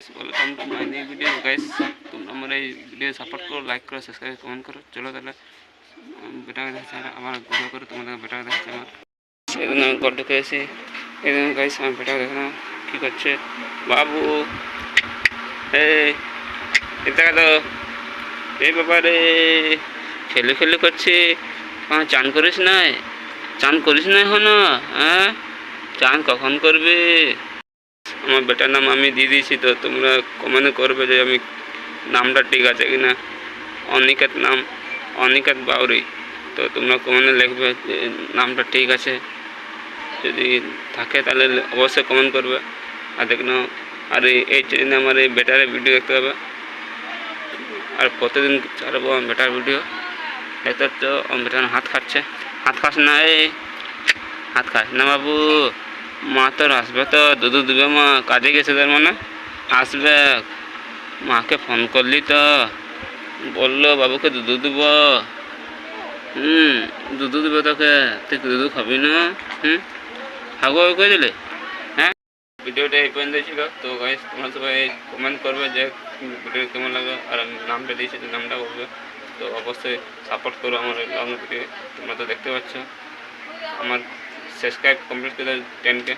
Welcome to my new video guys তোমরা আমার এই ভিডিও সাপোর্ট করো লাইক করো সাবস্ক্রাইব কমেন্ট করো চলো তাহলে বেটাকে দেখাচ্ছে আমার ভিডিও করে তোমাদের বেটাকে দেখাচ্ছে আমার সেদিন আমি ঘর ঢুকে এসে এদিন গাইস আমার বেটাকে দেখো কী করছে বাবু এই তো এই বাবা রে খেলে খেলে করছে হ্যাঁ চান করিস নাই চান করিস না এখনও হ্যাঁ চান কখন করবে আমার বেটার নাম আমি দিয়ে দিয়েছি তো তোমরা কমেন্ট করবে যে আমি নামটা ঠিক আছে কি না অনিকেত নাম, অনিকেত বাউরি। তো তোমরা কমেন্টে লিখবে যে নামটা ঠিক আছে। যদি থাকে তাহলে অবশ্যই কমেন্ট করবে। আর দেখুন আর এই- চ্যানেলে আমার এই বেটারের ভিডিও দেখতে হবে আর প্রতিদিন ছাড়বো আমার বেটার ভিডিও দেখতে পাচ্ছ, আমার বেটার হাত খাচ্ছে হাত খাস না, এই হাত খাস না বাবু। মা তোর আসবে তো, দুধ দিবে মা, কাজে গেছে তার মানে? আসবে। মাকে ফোন করলি তো। বলল, বাবুকে দুধ দিব। হুম, দুধ দিবে তোকে। তুই দুধ খাবি না? হুম? খাব করে দিলে? হ্যাঁ? ভিডিওটা এই পর্যন্ত ছিল। তো গাইস তোমরা সবাই কমেন্ট করবে যে ভিডিও কেমন লাগে আর আমি নামটা দিয়েছি নামটা বলবে। তো অবশ্যই সাপোর্ট করো আমার লং ভিডিও তোমরা তো দেখতে পাচ্ছ। আমার সাবস্ক্রাইব কমপ্লিট করে টেনকে